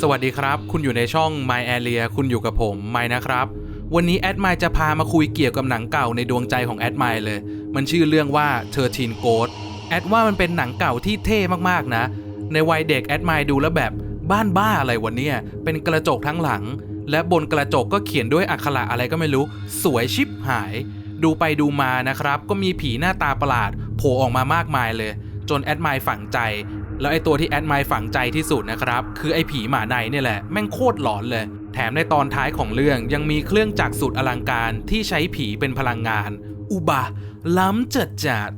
สวัสดีครับ คุณอยู่ในช่อง My Area คุณอยู่กับผมไมนะครับ วันนี้แอดไมจะพามาคุยเกี่ยวกับหนังเก่าในดวงใจของแอดไมเลย มันชื่อเรื่องว่า 13 Ghost แอดว่ามันเป็นหนังเก่าที่เท่มากๆนะ ในวัยเด็กแอดไมดูแล้วแบบบ้านบ้าอะไรวันนี้เป็นกระจกทั้งหลัง และบนกระจกก็เขียนด้วยอักขระอะไรก็ไม่รู้ สวยชิบหาย ดูไปดูมานะครับ ก็มีผีหน้าตาประหลาดโผล่ออกมามากมายเลย จนแอดไมฝังใจ แล้วไอตัวที่แอดไมฝังใจที่สุดนะครับ คือไอผีหมาในเนี่ยแหละ แม่งโคตรหลอนเลย แถมในตอนท้ายของเรื่องยังมีเครื่องจักรสุดอลังการที่ใช้ผีเป็นพลังงาน อุบะล้ำจัดจัด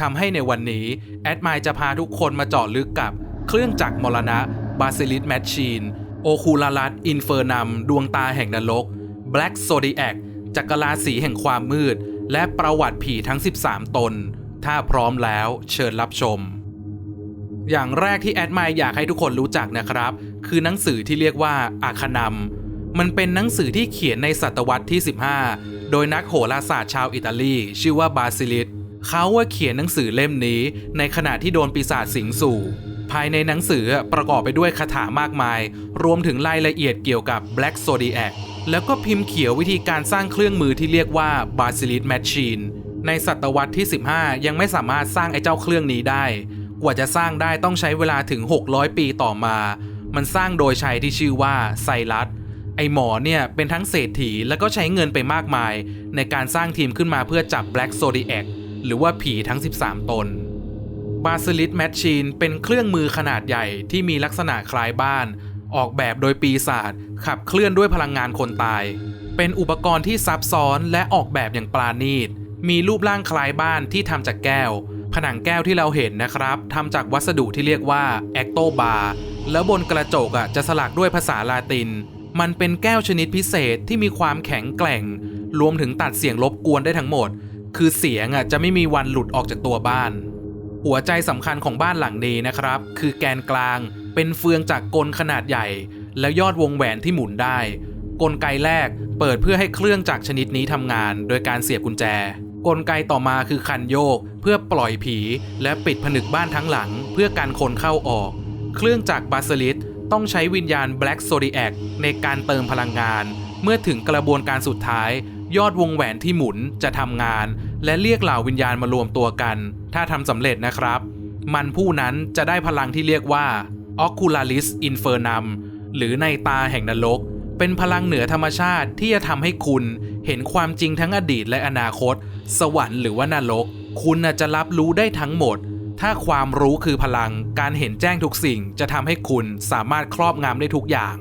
ทำให้ในวันนี้แอดไมจะพาทุกคนมาเจาะลึกกับ เครื่องจักรมรณะบาซิลิสแมชชีนโอคูลารัสอินเฟอร์นัมดวงตาแห่งนรก Black Zodiac จักรราศีแห่งความมืด และประวัติผีทั้ง 13 ตน ถ้าพร้อมแล้วเชิญรับชม อย่างแรกที่แอดไมอยากให้ทุกคนรู้จักนะครับ คือหนังสือที่เรียกว่าอาคนัมมันเป็นหนังสือที่เขียนในศตวรรษที่ 15 โดยนักโหราศาสตร์ชาวอิตาลีชื่อว่าบาซิลิสเขาว่าเขียนหนังสือเล่มนี้ ในขณะที่โดนปีศาจสิงสู่ ภายในหนังสือประกอบไปด้วยคาถามากมาย รวมถึงรายละเอียดเกี่ยวกับ Black Zodiac แล้วก็พิมพ์เขียววิธีการสร้างเครื่องมือที่เรียกว่า Basilis Machine ในศตวรรษที่ 15 ยังไม่สามารถสร้างไอ้เจ้าเครื่องนี้ได้ ว่าจะสร้างได้ต้องใช้เวลาถึง 600 ปีต่อมา มันสร้างโดยชายที่ชื่อว่าไซรัส ไอหมอเนี่ยเป็นทั้งเศรษฐีแล้วก็ใช้เงินไปมากมาย ในการสร้างทีมขึ้นมาเพื่อจับ Black Zodiac หรือว่าผีทั้ง 13 ตนบาซิลิสแมชชีนเป็นเครื่องมือขนาดใหญ่ที่มีลักษณะคล้ายบ้าน ออกแบบโดยปีศาจขับเคลื่อนด้วยพลังงานคนตาย เป็นอุปกรณ์ที่ซับซ้อนและออกแบบอย่างปราณีต มีรูปร่างคล้ายบ้านที่ทำจากแก้ว ผนังแก้วที่เราเห็นนะครับทำจากวัสดุที่เรียกว่าแอคโตบาร์แล้วบนกระจกอะจะสลักด้วยภาษาลาติน มันเป็นแก้วชนิดพิเศษที่มีความแข็งแกร่ง รวมถึงตัดเสียงรบกวนได้ทั้งหมด คือเสียงอะจะไม่มีวันหลุดออกจากตัวบ้าน หัวใจสำคัญของบ้านหลังนี้นะครับ คือแกนกลางเป็นเฟืองจากกลขนาดใหญ่ และยอดวงแหวนที่หมุนได้ กลไกแรกเปิดเพื่อให้เครื่องจักรชนิดนี้ทำงาน โดยการเสียบกุญแจ กลไกต่อมาคือคันโยก เพื่อปล่อยผี และปิดผนึกบ้านทั้งหลัง เพื่อการคนเข้าออก เครื่องจักรบาสลิสต้องใช้วิญญาณ Black Zodiac ในการเติมพลังงาน เมื่อถึงกระบวนการสุดท้าย ยอดวงแหวนที่หมุนจะทำงาน และเรียกเหล่าวิญญาณมารวมตัวกัน ถ้าทำสำเร็จนะครับ มันผู้นั้นจะได้พลังที่เรียกว่า Ocularis Infernum หรือในตาแห่งนรก เป็นพลังเหนือธรรมชาติที่จะทำให้คุณเห็นความจริงทั้งอดีตและอนาคต สวรรค์หรือว่านรก คุณจะรับรู้ได้ทั้งหมด ถ้าความรู้คือพลังการเห็นแจ้งทุกสิ่ง จะทำให้คุณสามารถครอบงำได้ทุกอย่าง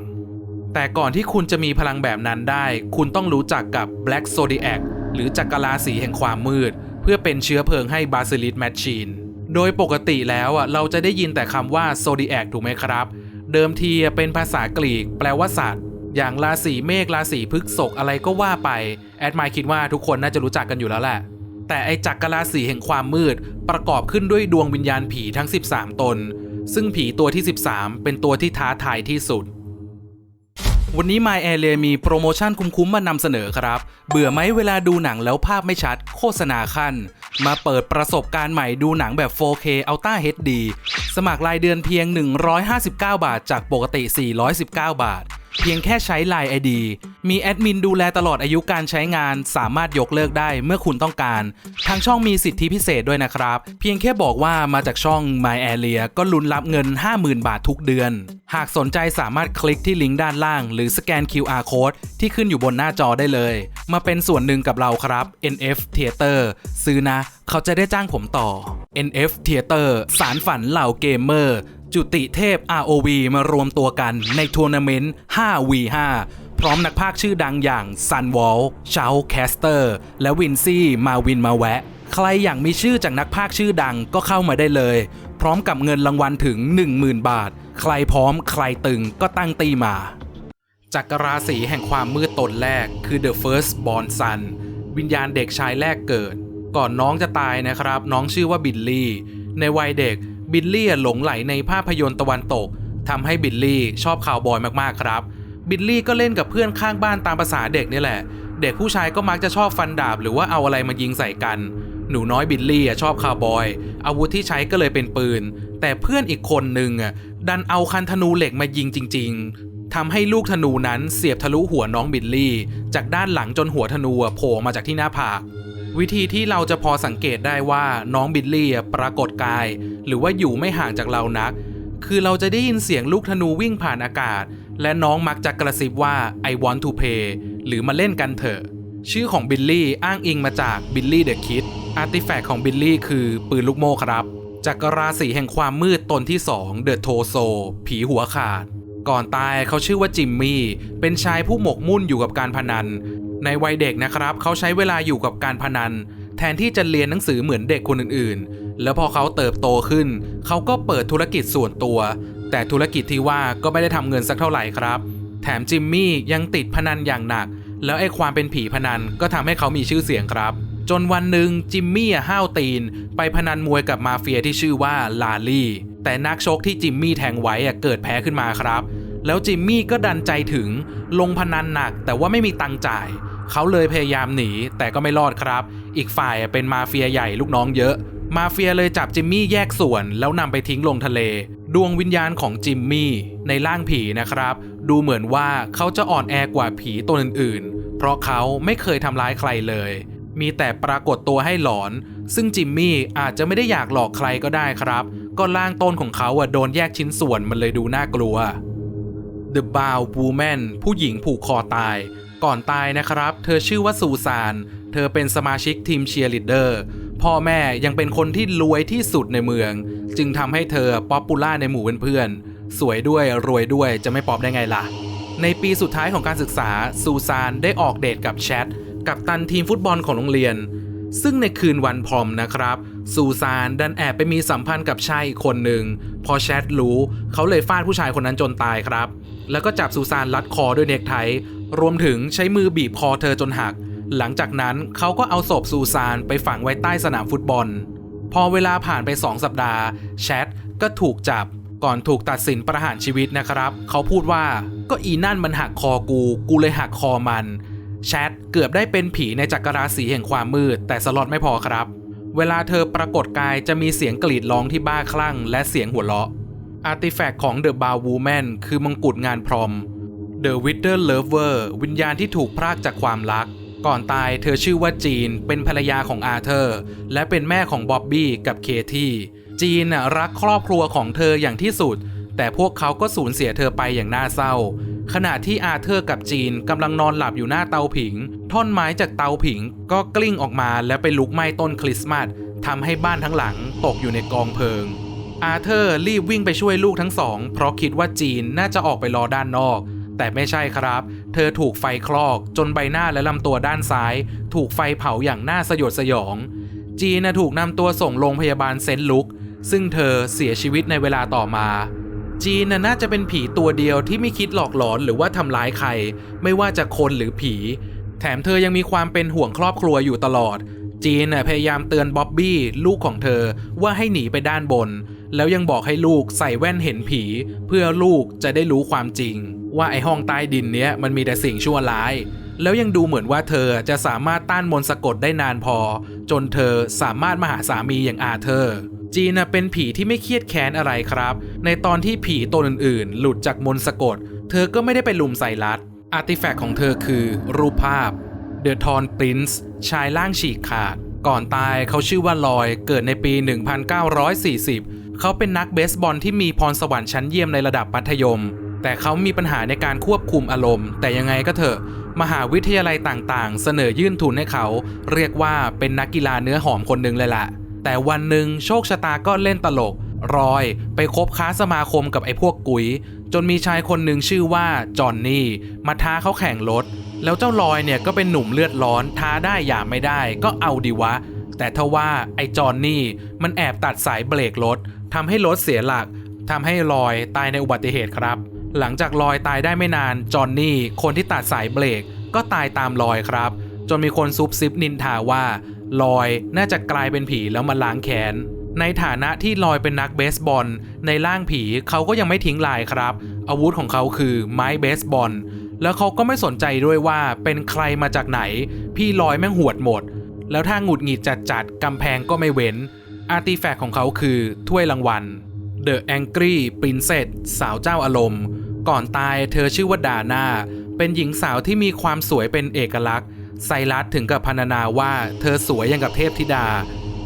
แต่ก่อนที่คุณจะมีพลังแบบนั้นได้ คุณต้องรู้จักกับ Black Zodiac หรือจักรราศีแห่งความมืด เพื่อเป็นเชื้อเพลิงให้ Basilis Machine โดยปกติแล้วอะเราจะได้ยินแต่คำว่า Zodiac ถูกไหมครับ เดิมทีเป็นภาษากรีก แปลว่าสัตว์ อย่างราศีเมษราศีพฤกษภอะไรก็ว่าไป แอดมายคิดว่าทุกคนน่าจะรู้จักกันอยู่แล้วแหละ แต่ไอจักรราศีแห่งความมืด ประกอบขึ้นด้วยดวงวิญญาณผีทั้ง 13 ตน ซึ่งผีตัวที่ 13 เป็นตัวที่ท้าทายที่สุด วันนี้ My a i r มีโปรโมชั่นคุ้มๆมานำเสนอครับ เบื่อไหมเวลาดูหนังแล้วภาพไม่ชัด โฆษณาขั้น มาเปิดประสบการณ์ใหม่ดูหนังแบบ 4K Ultra HD สมัครรายเดือนเพียง 159 บาท จากปกติ 419 บาท เพียงแค่ใช้ Line ID มีแอดมินดูแลตลอดอายุการใช้งาน สามารถยกเลิกได้เมื่อคุณต้องการ ทางช่องมีสิทธิพิเศษด้วยนะครับ เพียงแค่บอกว่ามาจากช่อง My Area ก็ลุ้นรับเงิน 50,000 บาททุกเดือน หากสนใจสามารถคลิกที่ลิงก์ด้านล่าง หรือสแกน QR Code ที่ขึ้นอยู่บนหน้าจอได้เลย มาเป็นส่วนหนึ่งกับเราครับ NF Theater ซื้อนะ เขาจะได้จ้างผมต่อ NF Theater สารฝันเหล่าเกมเมอร์ จุติเทพ ROV มารวมตัวกันในทัวร์นาเมนต์ 5v5 พร้อมนักพากย์ชื่อดังอย่างซันวอลชาแคสเตอร์ และวินซี่ มาวินมาแวะ ใครอยากมีชื่อจากนักพากย์ชื่อดังก็เข้ามาได้เลย พร้อมกับเงินรางวัลถึง 10,000 บาท ใครพร้อมใครตึงก็ตั้งตีมาจักรราศีแห่งความมืดตนแรกคือ The First Born Son วิญญาณเด็กชายแรกเกิด ก่อนน้องจะตายนะครับ น้องชื่อว่าบิลลี่ ในวัยเด็ก บิลลี่หลงไหลในภาพยนตร์ตะวันตกทำให้บิลลี่ชอบข่าวบอยมากๆครับ บิลลี่ก็เล่นกับเพื่อนข้างบ้านตามภาษาเด็กนี่แหละ เด็กผู้ชายก็มักจะชอบฟันดาบหรือว่าเอาอะไรมายิงใส่กัน หนูน้อยบิลลี่ชอบคาวบอย อาวุธที่ใช้ก็เลยเป็นปืน แต่เพื่อนอีกคนนึงอะดันเอาคันธนูเหล็กมายิงจริง ๆทำให้ลูกธนูนั้นเสียบทะลุหัวน้องบิลลี่ จากด้านหลังจนหัวธนูโผล่มาจากที่หน้าผาก วิธีที่เราจะพอสังเกตได้ว่าน้องบิลลี่ปรากฏกาย หรือว่าอยู่ไม่ห่างจากเรานัก คือเราจะได้ยินเสียงลูกธนูวิ่งผ่านอากาศ และน้องมักจะกระซิบว่า I want to play หรือมาเล่นกันเถอะ ชื่อของบิลลี่อ้างอิงมาจากบิลลี่เดอะคิดอาร์ติแฟกต์ของบิลลี่คือปืนลูกโม่ครับจากราศีแห่งความมืดตนที่2เดอะโทโซ ผีหัวขาด ก่อนตายเขาชื่อว่าจิมมี่ เป็นชายผู้หมกมุ่นอยู่กับการพนัน ในวัยเด็กนะครับเขาใช้เวลาอยู่กับการพนัน แทนที่จะเรียนหนังสือเหมือนเด็กคนอื่นๆ แล้วพอเขาเติบโตขึ้น เขาก็เปิดธุรกิจส่วนตัว แต่ธุรกิจที่ว่าก็ไม่ได้ทำเงินสักเท่าไหร่ครับ แถมจิมมี่ยังติดพนันอย่างหนัก แล้วไอ้ความเป็นผีพนันก็ทำให้เขามีชื่อเสียงครับจนวันหนึ่งจิมมี่ห้าวตีน ไปพนันมวยกับมาเฟียที่ชื่อว่าลาลี่ แต่นักชกที่จิมมี่แทงไว้เกิดแพ้ขึ้นมาครับ แล้วจิมมี่ก็ดันใจถึงลงพนันหนักแต่ว่าไม่มีตังค์จ่าย เขาเลยพยายามหนีแต่ก็ไม่รอดครับ อีกฝ่ายเป็นมาเฟียใหญ่ลูกน้องเยอะ มาเฟียเลยจับจิมมี่แยกส่วนแล้วนำไปทิ้งลงทะเล ดวงวิญญาณของจิมมี่ในร่างผีนะครับ ดูเหมือนว่าเขาจะอ่อนแอกว่าผีตัวอื่นๆ เพราะเขาไม่เคยทำร้ายใครเลย มีแต่ปรากฏตัวให้หลอน ซึ่งจิมมี่อาจจะไม่ได้อยากหลอกใครก็ได้ครับ ก็ร่างต้นของเขาอะโดนแยกชิ้นส่วนมันเลยดูน่ากลัว The Bow Woman ผู้หญิงผูกคอตาย ก่อนตายนะครับ เธอชื่อว่าซูซาน เธอเป็นสมาชิกทีมเชียร์ลีดเดอร์ พ่อแม่ยังเป็นคนที่รวยที่สุดในเมือง จึงทำให้เธอป๊อปปูล่าในหมู่เพื่อนๆ สวยด้วยรวยด้วยจะไม่ป๊อปได้ไงล่ะ ในปีสุดท้ายของการศึกษาซูซานได้ออกเดทกับแชทกับตันทีมฟุตบอลของโรงเรียน ซึ่งในคืนวันพรอมนะครับซูซานดันแอบไปมีสัมพันธ์กับชายอีกคนหนึ่ง พอแชทรู้เขาเลยฟาดผู้ชายคนนั้นจนตายครับ แล้วก็จับซูซานรัดคอด้วยเนคไท รวมถึงใช้มือบีบคอเธอจนหัก หลังจากนั้นเขาก็เอาศพซูซานไปฝังไว้ใต้สนามฟุตบอล พอเวลาผ่านไป2สัปดาห์ แชทก็ถูกจับก่อนถูกตัดสินประหารชีวิตนะครับ เขาพูดว่าก็อีนั่นมันหักคอกู กูเลยหักคอมัน แชทเกือบได้เป็นผีในจักรราศีแห่งความมืด แต่สล็อตไม่พอครับ เวลาเธอปรากฏกายจะมีเสียงกรีดร้องที่บ้าคลั่ง และเสียงหัวเราะ อาร์ติแฟกต์ของ The Bow Woman คือมงกุฎงานพรอม The Wither Lover วิญญาณที่ถูกพรากจากความรัก ก่อนตายเธอชื่อว่าจีน เป็นภรรยาของอาเธอร์ และเป็นแม่ของบ๊อบบี้กับเคที่จีนรักครอบครัวของเธออย่างที่สุด แต่พวกเขาก็สูญเสียเธอไปอย่างน่าเศร้า ขณะที่อาเธอร์กับจีนกำลังนอนหลับอยู่หน้าเตาผิง ท่อนไม้จากเตาผิงก็กลิ้งออกมาและไปลุกไหม้ต้นคริสต์มาสทำให้บ้านทั้งหลังตกอยู่ในกองเพลิง อาเธอร์รีบวิ่งไปช่วยลูกทั้งสอง เพราะคิดว่าจีนน่าจะออกไปรอด้านนอก แต่ไม่ใช่ครับ เธอถูกไฟคลอก จนใบหน้าและลำตัวด้านซ้าย ถูกไฟเผาอย่างน่าสยดสยอง จีนน่ะถูกนำตัวส่งโรงพยาบาลเซนต์ลุก ซึ่งเธอเสียชีวิตในเวลาต่อมาจีนน่ะน่าจะเป็นผีตัวเดียวที่ไม่คิดหลอกหลอนหรือว่าทำร้ายใคร ไม่ว่าจะคนหรือผี แถมเธอยังมีความเป็นห่วงครอบครัวอยู่ตลอด จีนพยายามเตือนบ๊อบบี้ลูกของเธอว่าให้หนีไปด้านบน แล้วยังบอกให้ลูกใส่แว่นเห็นผี เพื่อลูกจะได้รู้ความจริง ว่าไอห้องใต้ดินเนี้ยมันมีแต่สิ่งชั่วร้าย แล้วยังดูเหมือนว่าเธอจะสามารถต้านมนต์สะกดได้นานพอ จนเธอสามารถมาหาสามีอย่างอาเธอร์จีน่ะเป็นผีที่ไม่เครียดแค้นอะไรครับ ในตอนที่ผีตนอื่นๆ หลุดจากมนต์สะกด เธอก็ไม่ได้ไปลุมใส่รัดอาร์ติแฟกต์ของเธอคือรูปภาพเดอะทอนปรินซ์ชายร่างฉีกขาด ก่อนตายเขาชื่อว่าลอยเกิดในปี 1940 เขาเป็นนักเบสบอลที่มีพรสวรรค์ชั้นเยี่ยมในระดับมัธยม แต่เขามีปัญหาในการควบคุมอารมณ์ แต่ยังไงก็เถอะ มหาวิทยาลัยต่างๆ เสนอยื่นทุนให้เขา เรียกว่าเป็นนักกีฬาเนื้อหอมคนหนึ่งเลยล่ะ แต่วันหนึ่งโชคชะตาก็เล่นตลก รอยไปคบค้าสมาคมกับไอ้พวกกุยจนมีชายคนหนึ่งชื่อว่าจอห์นนี่มาท้าเขาแข่งรถแล้วเจ้าลอยเนี่ยก็เป็นหนุ่มเลือดร้อนท้าได้อย่าไม่ได้ก็เอาดีวะ แต่ทว่าไอ้จอนนี่มันแอบตัดสายเบรกรถทำให้รถเสียหลักทำให้ลอยตายในอุบัติเหตุครับ หลังจากลอยตายได้ไม่นานจอนนี่คนที่ตัดสายเบรกก็ตายตามลอยครับ จนมีคนซุบซิบนินทาว่า ลอยน่าจะกลายเป็นผีแล้วมาล้างแค้นในฐานะที่ลอยเป็นนักเบสบอล ในร่างผีเขาก็ยังไม่ทิ้งลายครับ อาวุธของเขาคือไม้เบสบอล แล้วเขาก็ไม่สนใจด้วยว่าเป็นใครมาจากไหน พี่ลอยแม่งหวดหมด แล้วถ้าหงุดหงิดจัดๆกำแพงก็ไม่เว้น อาร์ติแฟกต์ของเขาคือถ้วยรางวัล The Angry Princess สาวเจ้าอารมณ์ ก่อนตายเธอชื่อว่าดาน่า เป็นหญิงสาวที่มีความสวยเป็นเอกลักษณ์ ไซรัสถึงกับพรรณนาว่าเธอสวยอย่างกับเทพธิดา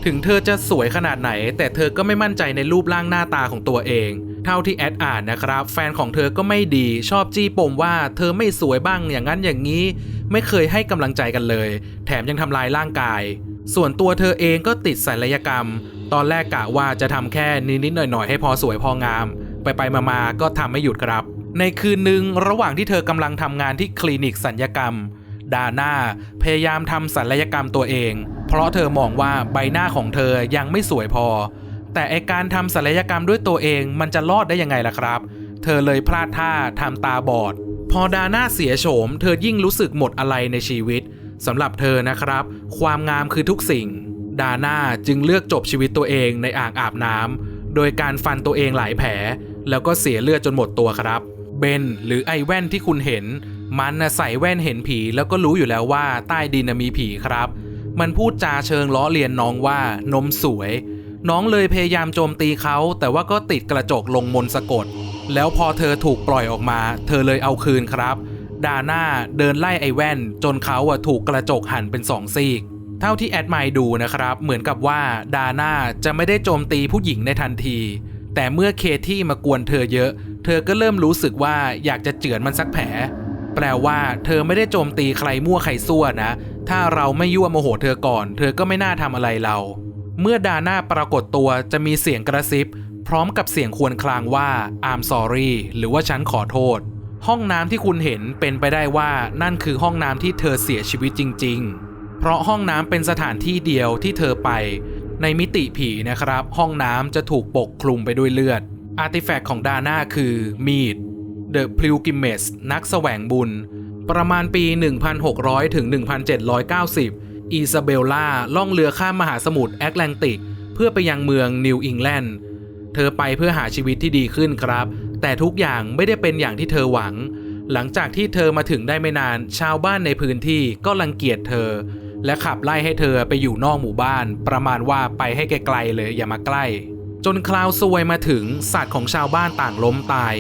ถึงเธอจะสวยขนาดไหน แต่เธอก็ไม่มั่นใจในรูปร่างหน้าตาของตัวเอง เท่าที่แอดอ่านนะครับ แฟนของเธอก็ไม่ดีชอบจี้ปมว่าเธอไม่สวยบ้างอย่างนั้นอย่างนี้ ไม่เคยให้กำลังใจกันเลย แถมยังทำลายร่างกาย ส่วนตัวเธอเองก็ติดศัลยกรรม ตอนแรกกะว่าจะทำแค่นิดๆหน่อยๆ ให้พอสวยพองาม ไปไปมาๆก็ทำไม่หยุดครับ ในคืนหนึ่งระหว่างที่เธอกำลังทำงานที่คลินิกศัลยกรรมดาน่าพยายามทำศัลยกรรมตัวเอง เพราะเธอมองว่าใบหน้าของเธอยังไม่สวยพอ แต่ไอการทำศัลยกรรมด้วยตัวเองมันจะรอดได้ยังไงล่ะครับ เธอเลยพลาดท่าทำตาบอด พอดาน่าเสียโฉม เธอยิ่งรู้สึกหมดอะไรในชีวิตสำหรับเธอนะครับ ความงามคือทุกสิ่ง ดาน่าจึงเลือกจบชีวิตตัวเองในอ่างอาบน้ำโดยการฟันตัวเองหลายแผล แล้วก็เสียเลือดจนหมดตัวครับ เบนหรือไอแว่นที่คุณเห็น มันนะใส่แว่นเห็นผี แล้วก็รู้อยู่แล้วว่าใต้ดินมีผีครับ มันพูดจาเชิงล้อเลียนน้องว่านมสวย น้องเลยพยายามโจมตีเขา แต่ว่าก็ติดกระจกลงมนสะกด แล้วพอเธอถูกปล่อยออกมา เธอเลยเอาคืนครับ ดาน่าเดินไล่ไอแว่น จนเขาอะถูกกระจกหั่นเป็นสองซีก เท่าที่แอดไมดูนะครับ เหมือนกับว่าดาน่าจะไม่ได้โจมตีผู้หญิงในทันที แต่เมื่อเคที่มากวนเธอเยอะ เธอก็เริ่มรู้สึกว่าอยากจะเจือนมันสักแผล แปลว่าเธอไม่ได้โจมตีใครมั่วใครซั่วนะ ถ้าเราไม่ยั่วโมโหเธอก่อน เธอก็ไม่น่าทำอะไรเรา เมื่อดาน่าปรากฏตัวจะมีเสียงกระซิบ พร้อมกับเสียงควรคลางว่า I'm sorry หรือว่าฉันขอโทษ ห้องน้ำที่คุณเห็นเป็นไปได้ว่านั่นคือห้องน้ำที่เธอเสียชีวิตจริง ๆ เพราะห้องน้ำเป็นสถานที่เดียวที่เธอไป ในมิติผีนะครับ ห้องน้ำจะถูกปกคลุมไปด้วยเลือด อาร์ติแฟกต์ของดาน่าคือมีด The Pilgrimage นักแสวงบุญ ประมาณปี 1600ถึง1790 อีซาเบลล่าล่องเรือข้ามมหาสมุทรแอตแลนติก เพื่อไปยังเมืองนิวอิงแลนด์ เธอไปเพื่อหาชีวิตที่ดีขึ้นครับ แต่ทุกอย่างไม่ได้เป็นอย่างที่เธอหวัง หลังจากที่เธอมาถึงได้ไม่นาน ชาวบ้านในพื้นที่ก็รังเกียจเธอ และขับไล่ให้เธอไปอยู่นอกหมู่บ้าน ประมาณว่าไปให้ไกลๆเลยอย่ามาใกล้ จนคราวซวยมาถึงสัตว์ของชาวบ้านต่างล้มตาย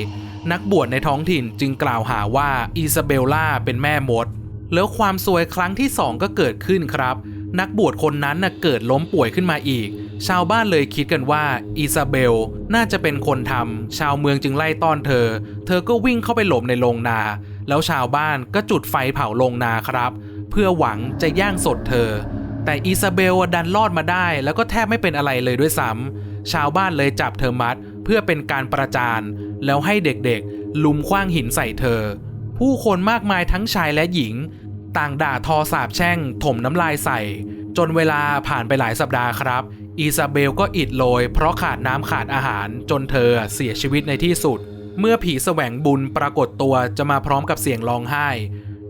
นักบวชในท้องถิ่นจึงกล่าวหาว่าอิซาเบลล่าเป็นแม่มด แล้วความซวยครั้งที่สองก็เกิดขึ้นครับ นักบวชคนนั้นน่ะเกิดล้มป่วยขึ้นมาอีก ชาวบ้านเลยคิดกันว่าอิซาเบลน่าจะเป็นคนทำชาวเมืองจึงไล่ต้อนเธอ เธอก็วิ่งเข้าไปหลบในโรงนา แล้วชาวบ้านก็จุดไฟเผาโรงนาครับ เพื่อหวังจะย่างสดเธอ แต่อิซาเบลดันรอดมาได้ แล้วก็แทบไม่เป็นอะไรเลยด้วยซ้ำชาวบ้านเลยจับเธอมัด เพื่อเป็นการประจานแล้วให้เด็กๆ ลุมคว้างหินใส่เธอ ผู้คนมากมายทั้งชายและหญิง ต่างด่าทอสาบแช่ง ถมน้ำลายใส่ จนเวลาผ่านไปหลายสัปดาห์ครับ อิซาเบลก็อิดโรยเพราะขาดน้ำขาดอาหาร จนเธอเสียชีวิตในที่สุด เมื่อผีแสวงบุญปรากฏตัวจะมาพร้อมกับเสียงร้องไห้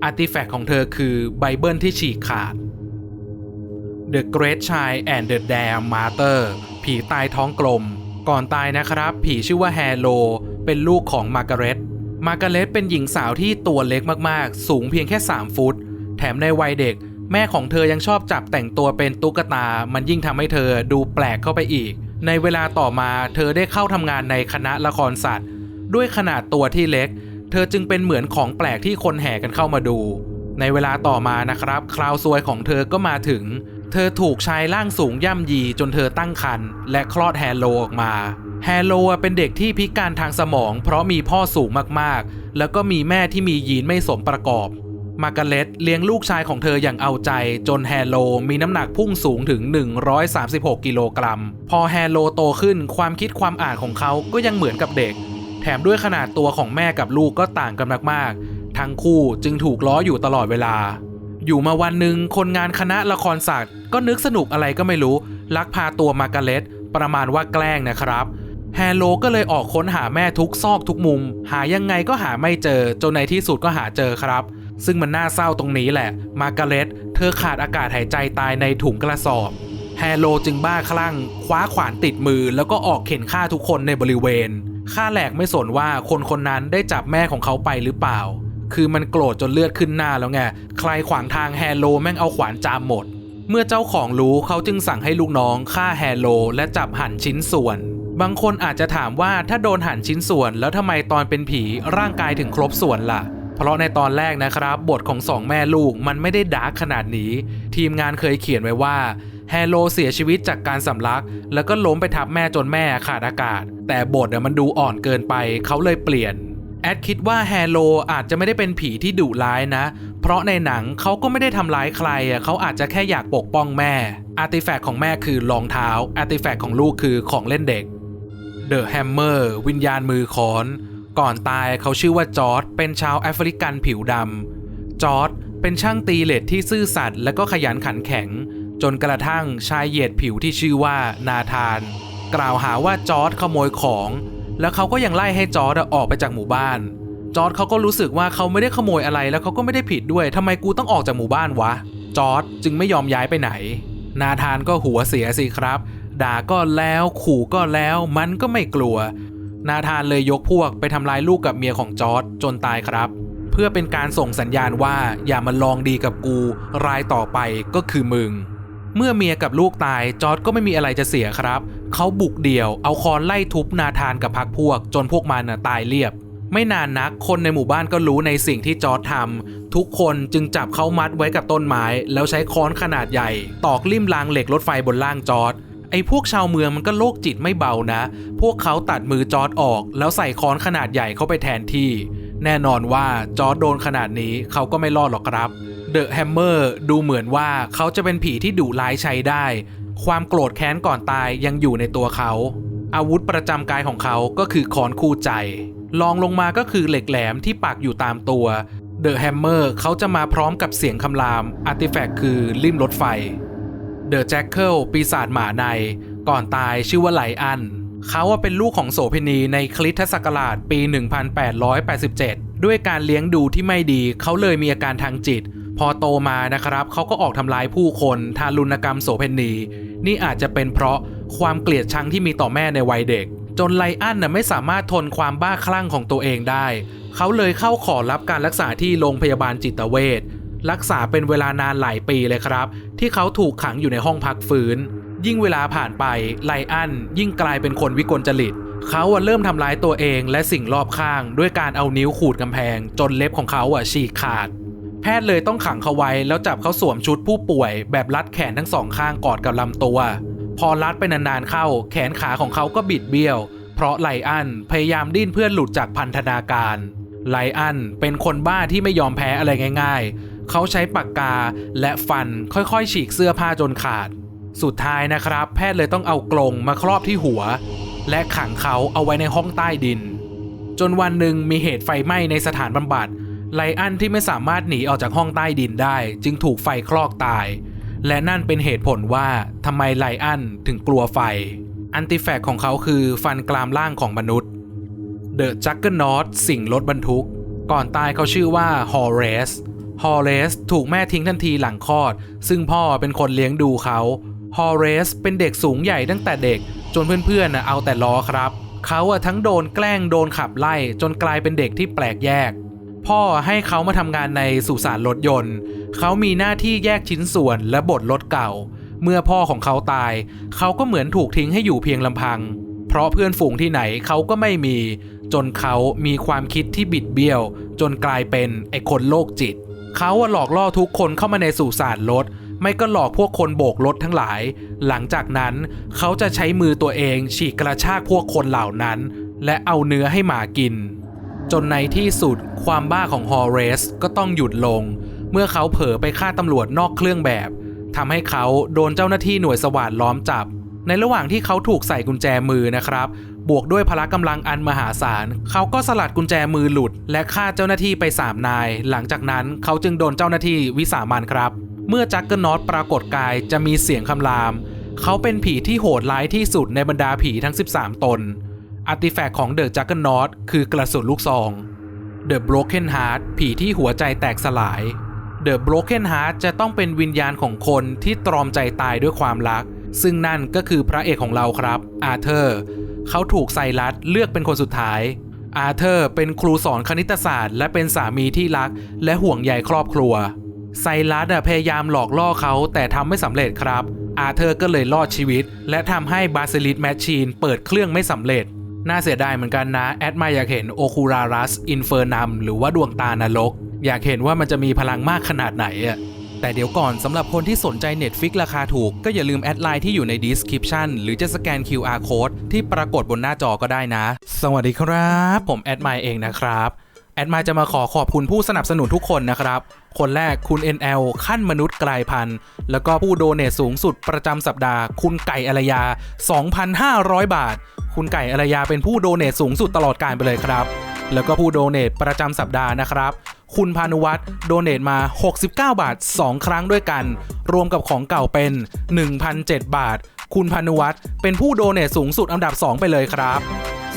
อาร์ติแฟกต์ของเธอคือไบเบิลที่ฉีกขาด The Great Child and the Damn Martyr ผีตายท้องกลม ก่อนตายนะครับ ผีชื่อว่าแฮโล เป็นลูกของมาร์กาเร็ต มากาเร็ตเป็นหญิงสาวที่ตัวเล็กมากๆ สูงเพียงแค่ 3 ฟุต แถมในวัยเด็ก แม่ของเธอยังชอบจับแต่งตัวเป็นตุ๊กตา มันยิ่งทำให้เธอดูแปลกเข้าไปอีก ในเวลาต่อมาเธอได้เข้าทำงานในคณะละครสัตว์ ด้วยขนาดตัวที่เล็ก เธอจึงเป็นเหมือนของแปลกที่คนแห่กันเข้ามาดู ในเวลาต่อมานะครับ คราวซวยของเธอก็มาถึง เธอถูกชายร่างสูงย่ำยีจนเธอตั้งครรภ์และคลอดแฮโลออกมา แฮโลเป็นเด็กที่พิการทางสมอง เพราะมีพ่อสูงมากๆ แล้วก็มีแม่ที่มียีนไม่สมประกอบ มาร์กาเร็ตเลี้ยงลูกชายของเธออย่างเอาใจ จนแฮโลมีน้ำหนักพุ่งสูงถึง 136 กิโลกรัม พอแฮโลโตขึ้นความคิดความอ่านของเขาก็ยังเหมือนกับเด็ก แถมด้วยขนาดตัวของแม่กับลูกก็ต่างกันมากๆ ทั้งคู่จึงถูกล้ออยู่ตลอดเวลาอยู่มาวันหนึ่งคนงานคณะละครศาสตร์ก็นึกสนุกอะไรก็ไม่รู้ ลักพาตัวมาร์กาเร็ตประมาณว่าแกล้งนะครับ แฮโลก็เลยออกค้นหาแม่ทุกซอกทุกมุม หายังไงก็หาไม่เจอ จนในที่สุดก็หาเจอครับ ซึ่งมันน่าเศร้าตรงนี้แหละ มาร์กาเร็ตเธอขาดอากาศหายใจตายในถุงกระสอบ แฮโลจึงบ้าคลั่ง คว้าขวานติดมือ แล้วก็ออกเข็นฆ่าทุกคนในบริเวณฆ่าแหลกไม่สนว่าคนคนนั้นได้จับแม่ของเขาไปหรือเปล่า คือมันโกรธจนเลือดขึ้นหน้าแล้วไง ใครขวางทางแฮโลแม่งเอาขวานจามหมด เมื่อเจ้าของรู้เขาจึงสั่งให้ลูกน้องฆ่าแฮโลและจับหั่นชิ้นส่วน บางคนอาจจะถามว่าถ้าโดนหั่นชิ้นส่วน แล้วทำไมตอนเป็นผีร่างกายถึงครบส่วนล่ะ เพราะในตอนแรกนะครับ บทของสองแม่ลูกมันไม่ได้ดาร์กขนาดนี้ ทีมงานเคยเขียนไว้ว่าแฮโลเสียชีวิตจากการสำลัก แล้วก็ล้มไปทับแม่จนแม่ขาดอากาศ แต่บทมันดูอ่อนเกินไปเขาเลยเปลี่ยนแอดคิดว่าแฮโลอาจจะไม่ได้เป็นผีที่ดุร้ายนะ เพราะในหนังเขาก็ไม่ได้ทำร้ายใครอะเขาอาจจะแค่อยากปกป้องแม่อาร์ติแฟกต์ของแม่คือรองเท้าอาร์ติแฟกต์ของลูกคือของเล่นเด็ก เดอะแฮมเมอร์วิญญาณมือค้อน ก่อนตายเขาชื่อว่าจอร์ดเป็นชาวแอฟริกันผิวดำจอร์ดเป็นช่างตีเหล็กที่ซื่อสัตย์และก็ขยันขันแข็ง จนกระทั่งชายเหยียดผิวที่ชื่อว่านาธาน กล่าวหาว่าจอร์ดขโมยของ แล้วเขาก็ยังไล่ให้จอร์ดออกไปจากหมู่บ้าน จอร์ดเขาก็รู้สึกว่าเขาไม่ได้ขโมยอะไรแล้วเขาก็ไม่ได้ผิดด้วยทำไมกูต้องออกจากหมู่บ้านวะจอร์ดจึงไม่ยอมย้ายไปไหน นาธานก็หัวเสียสิครับ ด่าก็แล้วขู่ก็แล้วมันก็ไม่กลัว นาธานเลยยกพวกไปทำลายลูกกับเมียของจอร์ดจนตายครับ เพื่อเป็นการส่งสัญญาณว่าอย่ามาลองดีกับกู รายต่อไปก็คือมึง เมื่อเมียกับลูกตายจอร์ดก็ไม่มีอะไรจะเสียครับ เขาบุกเดี่ยวเอาคอนไล่ทุบนาธานกับพักพวก จนพวกมันตายเรียบไม่นานนักคนในหมู่บ้านก็รู้ในสิ่งที่จอร์ดทำทุกคนจึงจับเขามัดไว้กับต้นไม้ แล้วใช้ค้อนขนาดใหญ่ ตอกลิ่มรางเหล็กรถไฟบนล่างจอร์ด ไอ้พวกชาวเมืองมันก็โรคจิตไม่เบานะ พวกเขาตัดมือจอร์ดออก แล้วใส่ค้อนขนาดใหญ่เข้าไปแทนที่ แน่นอนว่าจอร์ดโดนขนาดนี้เขาก็ไม่รอดหรอกครับเดอะแฮมเมอร์ดูเหมือนว่าเขาจะเป็นผีที่ดุร้ายใช้ได้ ความโกรธแค้นก่อนตายยังอยู่ในตัวเขา อาวุธประจำกายของเขาก็คือค้อนคู่ใจลองลงมาก็คือเหล็กแหลมที่ปักอยู่ตามตัวเดอะแฮมเมอร์เขาจะมาพร้อมกับเสียงคำรามอาร์ติแฟกต์คือลิ่มรถไฟ เดอะแจ็คเกิลปีศาจหมาใน ก่อนตายชื่อว่าไลอัน เขาว่าเป็นลูกของโสเภณีในคริสตศักราชปี 1887 ด้วยการเลี้ยงดูที่ไม่ดีเขาเลยมีอาการทางจิต พอโตมานะครับ เขาก็ออกทำร้ายผู้คนทารุณกรรมโสเภณี นี่อาจจะเป็นเพราะความเกลียดชังที่มีต่อแม่ในวัยเด็ก จนไลอันน่ะไม่สามารถทนความบ้าคลั่งของตัวเองได้ เขาเลยเข้าขอรับการรักษาที่โรงพยาบาลจิตเวช รักษาเป็นเวลานานหลายปีเลยครับ ที่เขาถูกขังอยู่ในห้องพักฟื้น ยิ่งเวลาผ่านไปไลอันยิ่งกลายเป็นคนวิกลจริตเขาอะเริ่มทำร้ายตัวเองและสิ่งรอบข้าง ด้วยการเอานิ้วขูดกำแพง จนเล็บของเขาอะฉีกขาด แพทย์เลยต้องขังเขาไว้แล้วจับเขาสวมชุดผู้ป่วย แบบรัดแขนทั้งสองข้างกอดกับลำตัว พอรัดไปนานๆเข้า แขนขาของเขาก็บิดเบี้ยว เพราะไลอันพยายามดิ้นเพื่อหลุดจากพันธนาการไลอันเป็นคนบ้าที่ไม่ยอมแพ้อะไรง่ายๆ เขาใช้ปากกาและฟันค่อยๆ ฉีกเสื้อผ้าจนขาด สุดท้ายนะครับ แพทย์เลยต้องเอากรงมาครอบที่หัว และขังเขาเอาไว้ในห้องใต้ดิน จนวันหนึ่งมีเหตุไฟไหม้ในสถานบำบัดไลอันที่ไม่สามารถหนีออกจากห้องใต้ดินได้ จึงถูกไฟคลอกตาย และนั่นเป็นเหตุผลว่าทำไมไลอันถึงกลัวไฟ อันติแฟกของเขาคือฟันกรามล่างของมนุษย์เดอะจักเกอร์นอตสิ่งรถบรรทุก ก่อนตายเขาชื่อว่าฮอร์เรส ฮอร์เรสถูกแม่ทิ้งทันทีหลังคลอด ซึ่งพ่อเป็นคนเลี้ยงดูเขาฮอร์เรสเป็นเด็กสูงใหญ่ตั้งแต่เด็ก จนเพื่อนๆเอาแต่ล้อครับ เขาอะทั้งโดนแกล้งโดนขับไล่ จนกลายเป็นเด็กที่แปลกแยก พ่อให้เขามาทำงานในสุสานรถยนต์ เขามีหน้าที่แยกชิ้นส่วนและบดรถเก่า เมื่อพ่อของเขาตาย เขาก็เหมือนถูกทิ้งให้อยู่เพียงลำพัง เพราะเพื่อนฝูงที่ไหนเขาก็ไม่มี จนเขามีความคิดที่บิดเบี้ยว จนกลายเป็นไอคนโรคจิต เขาหลอกล่อทุกคนเข้ามาในสุสานรถ ไม่ก็หลอกพวกคนโบกรถทั้งหลาย หลังจากนั้นเขาจะใช้มือตัวเองฉีกกระชากพวกคนเหล่านั้น และเอาเนื้อให้หมากิน จนในที่สุดความบ้าของฮอร์เรสก็ต้องหยุดลง เมื่อเขาเผลอไปฆ่าตำรวจนอกเครื่องแบบทำให้เขาโดนเจ้าหน้าที่หน่วยสวาทล้อมจับ ในระหว่างที่เขาถูกใส่กุญแจมือนะครับ บวกด้วยพละกำลังอันมหาศาล เขาก็สลัดกุญแจมือหลุด และฆ่าเจ้าหน้าที่ไป 3 นาย หลังจากนั้นเขาจึงโดนเจ้าหน้าที่วิสามันครับ เมื่อจักเกอร์นอตปรากฏกายจะมีเสียงคำราม เขาเป็นผีที่โหดร้ายที่สุดในบรรดาผีทั้ง 13 ตนอาร์ติแฟกต์ของเดอะจักเกอร์นอตคือกระสุนลูกซอง The Broken Heart ผีที่หัวใจแตกสลาย The Broken Heart จะต้องเป็นวิญญาณของคนที่ตรอมใจตายด้วยความรัก ซึ่งนั่นก็คือพระเอกของเราครับอาร์เธอร์ เขาถูกไซรัสเลือกเป็นคนสุดท้าย อาร์เธอร์เป็นครูสอนคณิตศาสตร์ และเป็นสามีที่รัก และห่วงใยครอบครัว ไซรัสพยายามหลอกล่อเขาแต่ทำไม่สำเร็จครับ อาเธอร์ก็เลยรอดชีวิต และทำให้บาซิลิสแมชชีนเปิดเครื่องไม่สำเร็จน่าเสียดายเหมือนกันนะ แอดมาอยากเห็นโอคูรารัสอินเฟอร์นัมหรือว่าดวงตานรก อยากเห็นว่ามันจะมีพลังมากขนาดไหนอะ แต่เดี๋ยวก่อนสำหรับคนที่สนใจ Netflix ราคาถูก ก็อย่าลืมแอดไลน์ที่อยู่ใน description หรือจะสแกน QR code ที่ปรากฏบนหน้าจอก็ได้นะ สวัสดีครับ ผมแอดไมเองนะครับแอดไมจะมาขอขอบคุณผู้สนับสนุนทุกคนนะครับ คนแรกคุณ NL ขั้นมนุษย์กลายพันธุ์ แล้วก็ผู้โดเนทสูงสุดประจำสัปดาห์ คุณไก่อารยา 2,500 บาท คุณไก่อารยาเป็นผู้โดเนทสูงสุดตลอดการไปเลยครับ แล้วก็ผู้โดเนทประจำสัปดาห์นะครับ คุณพานุวัฒน์โดเนทมา 69 บาท 2 ครั้งด้วยกัน รวมกับของเก่าเป็น 1,007 บาท คุณพานุวัฒน์เป็นผู้โดเนทสูงสุดอันดับ 2 ไปเลยครับ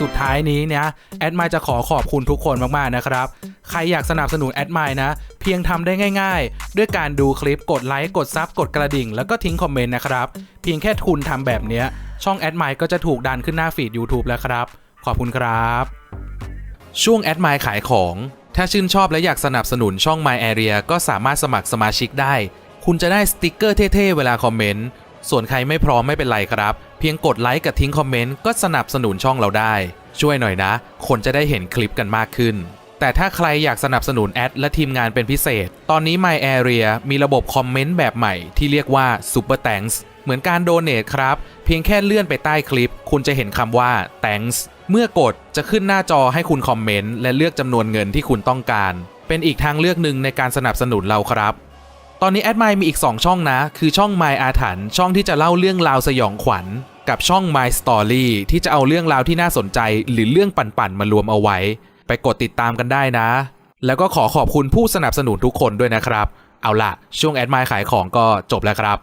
สุดท้ายนี้เนี่ยแอดไมจะขอขอบคุณทุกคนมาก ๆ นะครับ ใครอยากสนับสนุนแอดไมนะ เพียงทำได้ง่าย ๆ ด้วยการดูคลิปกดไลค์ กดซับกดกระดิ่ง แล้วก็ทิ้งคอมเมนต์นะครับ เพียงแค่ทุนทำแบบเนี้ยช่องแอดไมก็จะถูกดันขึ้นหน้าฟีด YouTube แล้วครับ ขอบคุณครับ ช่วงแอดไมขายของ ถ้าชื่นชอบและอยากสนับสนุนช่อง My Area ก็สามารถสมัครสมาชิกได้ คุณจะได้สติกเกอร์เท่ๆ เวลาคอมเมนต์ ส่วนใครไม่พร้อมไม่เป็นไรครับ เพียงกดไลค์กับทิ้งคอมเมนต์ก็สนับสนุนช่องเราได้ ช่วยหน่อยนะ คนจะได้เห็นคลิปกันมากขึ้น แต่ถ้าใครอยากสนับสนุนแอดและทีมงานเป็นพิเศษ ตอนนี้ My Area มีระบบคอมเมนต์แบบใหม่ที่เรียกว่า Super Thanks เหมือนการโดเน a ครับ เพียงแค่เลื่อนไปใต้คลิป คุณจะเห็นคำว่า thanks เมื่อกดจะขึ้นหน้าจอให้คุณคอมเมนต์และเลือกจำนวนเงินที่คุณต้องการ เป็นอีกทางเลือกหนึ่งในการสนับสนุนเราครับ ตอนนี้แอดไมมีอีก 2 ช่องนะ คือช่อง My อาถรรพ์ช่องที่จะเล่าเรื่องราวสยองขวัญ กับช่อง My Story ที่จะเอาเรื่องราวที่น่าสนใจ หรือเรื่องปั่นๆมารวมเอาไว้ ไปกดติดตามกันได้นะ แล้วก็ขอขอบคุณผู้สนับสนุนทุกคนด้วยนะครับ เอาล่ะ ช่วงแอดไมขายของก็จบแล้วครับ